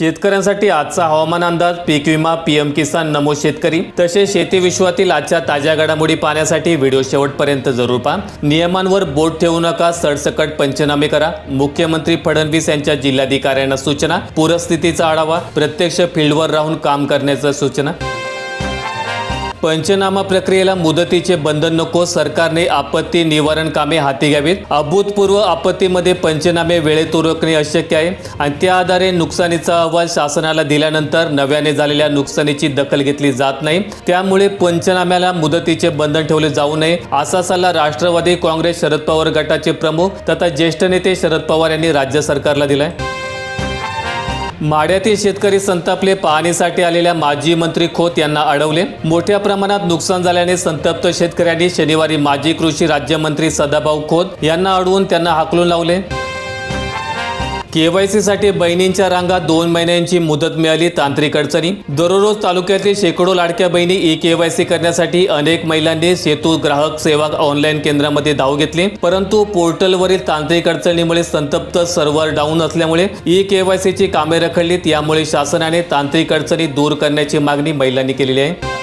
शेतकऱ्यांसाठी आजचा हवामान अंदाज पीक विमा पीएम किसान नमो शेतकरी तसेच शेती विश्वातील आजच्या ताज्या घडामोडी पाहण्यासाठी व्हिडिओ शेवटपर्यंत जरूर पहा. नियमांवर बोट ठेवू नका सडसकट पंचनामे करा. मुख्यमंत्री फडणवीस यांच्या जिल्हाधिकाऱ्यांना सूचना पूरस्थितीचा आढावा प्रत्यक्ष फील्डवर राहून काम करण्याच्या सूचना. पंचनामा प्रक्रियेला मुदतीचे बंधन नको सरकारने आपत्ती निवारण कामे हाती घ्यावीत. अभूतपूर्व आपत्तीमध्ये पंचनामे वेळेत उरकणे अशक्य आहे आणि त्या आधारे नुकसानीचा अहवाल शासनाला दिल्यानंतर नव्याने झालेल्या नुकसानीची दखल घेतली जात नाही. त्यामुळे पंचनाम्याला मुदतीचे बंधन ठेवले जाऊ नये असा सल्ला राष्ट्रवादी काँग्रेस शरद पवार गटाचे प्रमुख तथा ज्येष्ठ नेते शरद पवार यांनी राज्य सरकारला दिलाय. माढ्यातील शेतकरी संतापले. पाहणीसाठी आलेल्या माजी मंत्री खोत यांना अडवले. मोठ्या प्रमाणात नुकसान झाल्याने संतप्त शेतकऱ्यांनी शनिवारी माजी कृषी राज्यमंत्री सदाभाऊ खोत यांना अडवून त्यांना हाकलून लावले. केवायसी साठी बहिणींच्या रांगा दोन महिन्यांची मुदत मिळाली तांत्रिक अडचणी. दररोज तालुक्यातील शेकडो लाडक्या बहिणी ई केवायसी करण्यासाठी अनेक महिलांनी सेतू ग्राहक सेवा ऑनलाईन केंद्रामध्ये धाव घेतली. परंतु पोर्टलवरील तांत्रिक अडचणीमुळे संतप्त सर्व्हर डाऊन असल्यामुळे ई केवायसीची कामे रखडलीत. यामुळे शासनाने तांत्रिक अडचणी दूर करण्याची मागणी महिलांनी केलेली आहे.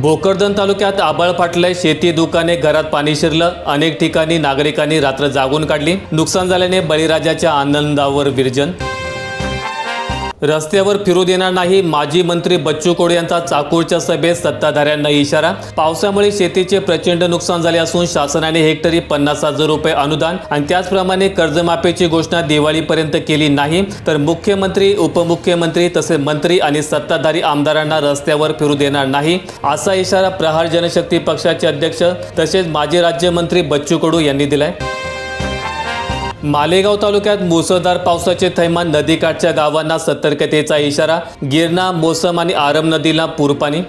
भोकरदन तालुक्यात आबाळ फाटलंय. शेती दुकाने घरात पाणी शिरलं. अनेक ठिकाणी नागरिकांनी रात्र जागून काढली. नुकसान झाल्याने बळीराजाच्या आनंदावर विरजन रस्त्यावर फिरू देणार नाही. माजी मंत्री बच्चू कडू यांचा चाकूरच्या सभेत सत्ताधाऱ्यांना इशारा. पावसामुळे शेतीचे प्रचंड नुकसान झाले असून शासनाने हेक्टरी पन्नास हजार रुपये अनुदान आणि त्याचप्रमाणे कर्जमाफीची घोषणा दिवाळीपर्यंत केली नाही. तर मुख्यमंत्री उपमुख्यमंत्री तसेच मंत्री आणि सत्ताधारी आमदारांना रस्त्यावर फिरू देणार नाही. असा इशारा प्रहार जनशक्ती पक्षाचे अध्यक्ष तसेच माजी राज्यमंत्री बच्चू कडू यांनी दिलाय. मालेगाव तालुक्यात मुसळधार पावसाचे थैमान नदीकाठच्या गावांना सतर्कतेचा इशारा गिरणा मोसम आणि आरम नदीला पूरपाणी.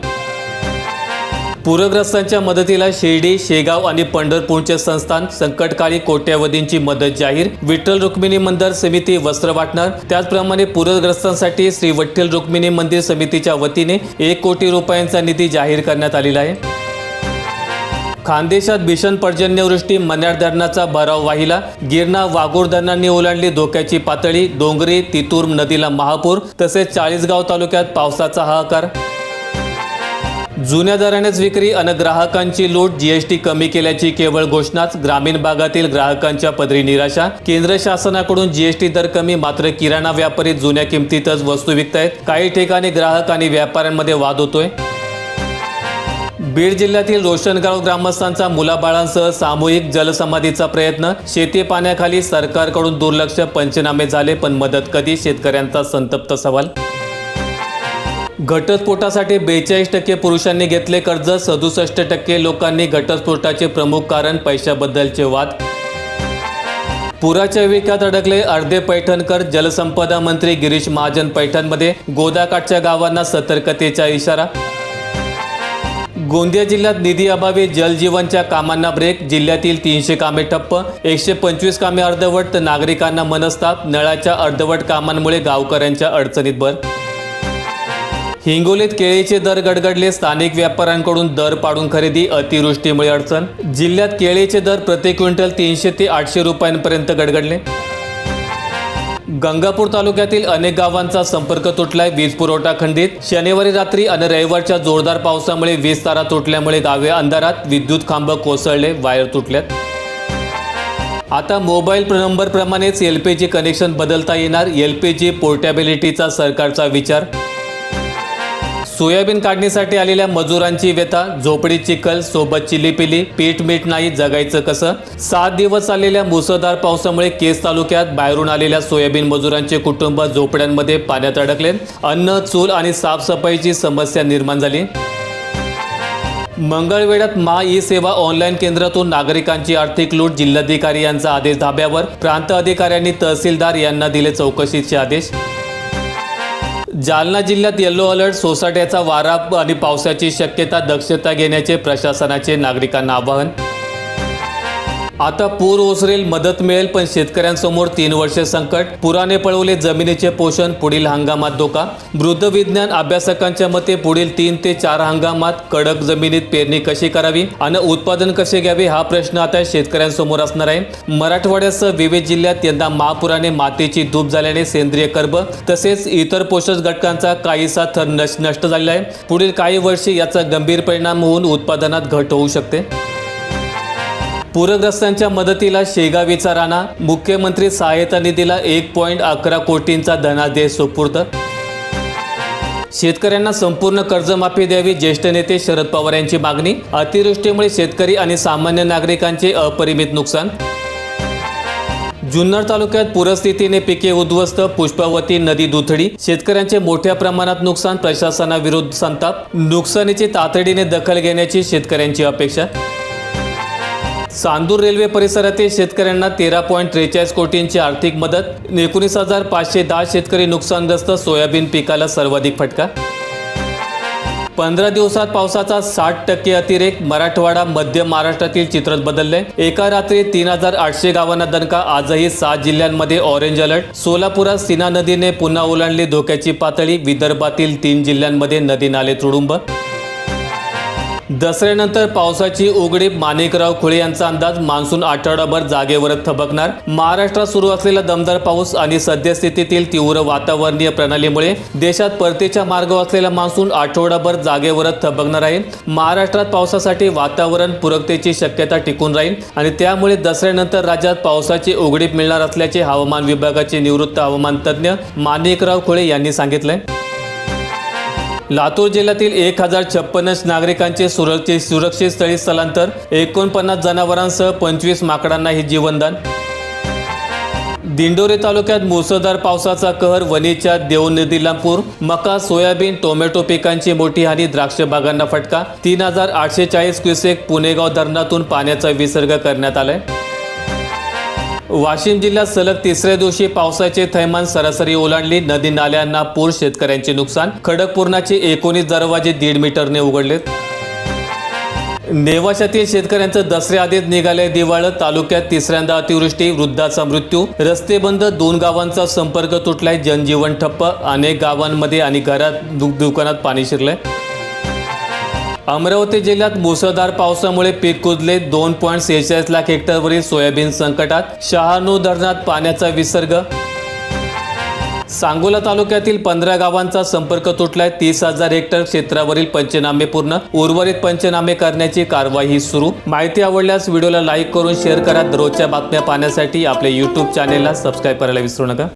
पूरग्रस्तांच्या मदतीला शिर्डी शेगाव आणि पंढरपूरचे संस्थान संकटकाळी कोट्यावधींची मदत जाहीर. विठ्ठल रुक्मिणी मंदिर समिती वस्त्र वाटणार. त्याचप्रमाणे पूरग्रस्तांसाठी श्री विठ्ठल रुक्मिणी मंदिर समितीच्या वतीने एक कोटी रुपयांचा निधी जाहीर करण्यात आलेला आहे. खानदेशात भीषण पर्जन्यवृष्टी मन्याड धरणाचा भराव वाहिला. गिरणा वाघोर धरणांनी ओलांडली धोक्याची पातळी डोंगरी तितूर नदीला महापूर तसेच चाळीसगाव तालुक्यात पावसाचा हाहाकार. जुन्या दरानेच विक्री अन ग्राहकांची लूट जीएसटी कमी केल्याची केवळ घोषणाच ग्रामीण भागातील ग्राहकांच्या पदरी निराशा. केंद्र शासनाकडून जीएसटी दर कमी मात्र किराणा व्यापारी जुन्या किमतीतच वस्तू विकतायत. काही ठिकाणी ग्राहक आणि व्यापाऱ्यांमध्ये वाद होतोय. बीड जिल्ह्यातील रोशनगाव ग्रामस्थांचा मुलाबाळांसह सामूहिक जलसमाधीचा प्रयत्न. शेती पाण्याखाली सरकारकडून दुर्लक्ष पंचनामे झाले पण मदत कधी? शेतकऱ्यांचा संतप्त सवाल. घटस्फोटासाठी बेचाळीस टक्के पुरुषांनी घेतले कर्ज सदुसष्ट टक्के लोकांनी घटस्फोटाचे प्रमुख कारण पैशाबद्दलचे वाद. पुराच्या विकात अडकले अर्धे पैठणकर जलसंपदा मंत्री गिरीश महाजन पैठणमध्ये गोदाकाठच्या गावांना सतर्कतेचा इशारा. गोंदिया जिल्ह्यात निधी अभावी जलजीवनच्या कामांना ब्रेक जिल्ह्यातील तीनशे कामे ठप्प एकशे पंचवीस कामे अर्धवट तर नागरिकांना मनस्ताप नळाच्या अर्धवट कामांमुळे गावकऱ्यांच्या अडचणीत भर. हिंगोलीत केळीचे दर गडगडले स्थानिक व्यापाऱ्यांकडून दर पाडून खरेदी अतिवृष्टीमुळे अडचण. जिल्ह्यात केळीचे दर प्रति क्विंटल तीनशे ते आठशे रुपयांपर्यंत गडगडले. गंगापूर तालुक्यातील अनेक गावांचा संपर्क तुटलाय वीज पुरवठा खंडित. शनिवारी रात्री आणि रविवारच्या जोरदार पावसामुळे वीज तारा तुटल्यामुळे गावे अंधारात विद्युत खांब कोसळले वायर तुटल्यात. आता मोबाईल नंबर प्रमाणेच एल पी जी कनेक्शन बदलता येणार. एल पी जी पोर्टेबिलिटीचा सरकारचा विचार सोयाबीन काढणीसाठी आलेल्या मजुरांची व्यथा झोपडी चिखल सोबत चिलीपिली पीठ मीठ नाही जगायचं कसं? सात दिवस चाललेल्या मुसळधार पावसामुळे केस तालुक्यात बाहेरून आलेल्या सोयाबीन मजुरांचे कुटुंब झोपड्यांमध्ये पाण्यात अडकले. अन्न चूल आणि साफसफाईची समस्या निर्माण झाली. मंगळवेढ्यात मा ई सेवा ऑनलाईन केंद्रातून नागरिकांची आर्थिक लूट जिल्हाधिकारी यांचा आदेश धाब्यावर प्रांत अधिकाऱ्यांनी तहसीलदार यांना दिले चौकशीचे आदेश. जालना जिल्ह्यात येलो अलर्ट सोसाट्याचा वारा आणि पावसाची शक्यता दक्षता घेण्याचे प्रशासनाचे नागरिकांना आवाहन. आता पूर ओसरेल मदत मिळेल पण शेतकऱ्यांसमोर तीन वर्षे संकट. पुराने पळवले जमिनीचे पोषण पुढील हंगामात धोका. मृद विज्ञान अभ्यासकांच्या मते पुढील तीन ते चार हंगामात कडक जमिनीत पेरणी कशी करावी आणि उत्पादन कसे घ्यावे हा प्रश्न आता शेतकऱ्यांसमोर असणार आहे. मराठवाड्यासह विविध जिल्ह्यात यंदा महापुराने मातीची धूप झाल्याने सेंद्रिय कर्ब तसेच इतर पोषक घटकांचा काहीसा थर नश- नष्ट झालेला आहे. पुढील काही वर्षे याचा गंभीर परिणाम होऊन उत्पादनात घट होऊ शकते. पूरग्रस्तांच्या मदतीला शेगावीचा राणा मुख्यमंत्री सहाय्यता निधीला एक पॉईंट अकरा कोटींचा धनादेश सुपूर्द. शेतकऱ्यांना संपूर्ण कर्जमाफी द्यावी ज्येष्ठ नेते शरद पवार यांची मागणी अतिवृष्टीमुळे शेतकरी आणि सामान्य नागरिकांचे अपरिमित नुकसान. जुन्नर तालुक्यात पूरस्थितीने पिके उद्ध्वस्त पुष्पावती नदी दुथडी शेतकऱ्यांचे मोठ्या प्रमाणात नुकसान प्रशासनाविरुद्ध संताप नुकसानीची तातडीने दखल घेण्याची शेतकऱ्यांची अपेक्षा. चांदूर रेल्वे परिसरातील शेतकऱ्यांना तेरा पॉईंट त्रेचाळीस कोटींची आर्थिक मदत एकोणीस हजार पाचशे दहा शेतकरी नुकसानग्रस्त सोयाबीन पिकाला सर्वाधिक फटका. पंधरा दिवसात पावसाचा साठ टक्के अतिरेक मराठवाडा मध्य महाराष्ट्रातील चित्र बदलले. एका रात्री तीन हजार आठशे गावांना दणका आजही सात जिल्ह्यांमध्ये ऑरेंज अलर्ट सोलापुरात सीना नदीने पुन्हा ओलांडली धोक्याची पातळी विदर्भातील तीन जिल्ह्यांमध्ये नदी नाले तुडुंब. दसऱ्यानंतर पावसाची उघडीप माणिकराव खुळे यांचा अंदाज मान्सून आठवडाभर जागेवर थबकणार. महाराष्ट्रात सुरू असलेला दमदार पाऊस आणि सद्यस्थितीतील तीव्र वातावरणीय प्रणालीमुळे देशात परतीच्या मार्गावर असलेला मान्सून आठवडाभर जागेवर थबकणार आहे. महाराष्ट्रात पावसासाठी वातावरण पूरकतेची शक्यता टिकून राहील आणि त्यामुळे दसऱ्यानंतर राज्यात पावसाची उघडीप मिळणार असल्याचे हवामान विभागाचे निवृत्त हवामान तज्ज्ञ माणिकराव खुळे यांनी सांगितलंय. लातूर जिल्ह्यातील एक हजार छप्पन्न नागरिकांचे सुरक्षित सुरक्षित स्थळी स्थलांतर. एकोणपन्नास जनावरांसह पंचवीस माकडांनाही जीवनदान. दिंडोरी तालुक्यात मुसळधार पावसाचा कहर वणीच्या देव मका सोयाबीन टोमॅटो पिकांची मोठी हानी द्राक्ष बागांना फटका. तीन हजार आठशे चाळीस क्युसेक पुणेगाव धरणातून पाण्याचा विसर्ग करण्यात आलाय. वाशिम जिल्ह्यात सलग तिसऱ्या दिवशी पावसाचे थैमान सरासरी ओलांडली. नदी नाल्यांना पूर शेतकऱ्यांचे नुकसान. खडकपूर्णाचे एकोणीस दरवाजे दीड मीटरने उघडलेत. नेवाशातील शेतकऱ्यांचं दसऱ्या आधीच निघाले दिवाळ. तालुक्यात तिसऱ्यांदा अतिवृष्टी वृद्धाचा मृत्यू. रस्ते बंद दोन गावांचा संपर्क तुटलाय. जनजीवन ठप्प. अनेक गावांमध्ये आणि घरात दुकानात पाणी शिरलंय. अमरावती जिल्ह्यात मुसळधार पावसामुळे पीक कुजले. दोन पॉईंट सेहेचाळीस लाख हेक्टरवरील सोयाबीन संकटात शहाणू धरणात पाण्याचा विसर्ग. सांगोला तालुक्यातील पंधरा गावांचा संपर्क तुटलाय. तीस हजार हेक्टर क्षेत्रावरील पंचनामे पूर्ण. उर्वरित पंचनामे करण्याची कारवाई सुरू. माहिती आवडल्यास व्हिडिओला लाईक करून शेअर करा. दररोजच्या बातम्या पाहण्यासाठी आपल्या यूट्यूब चॅनेलला सबस्क्राईब करायला विसरू नका.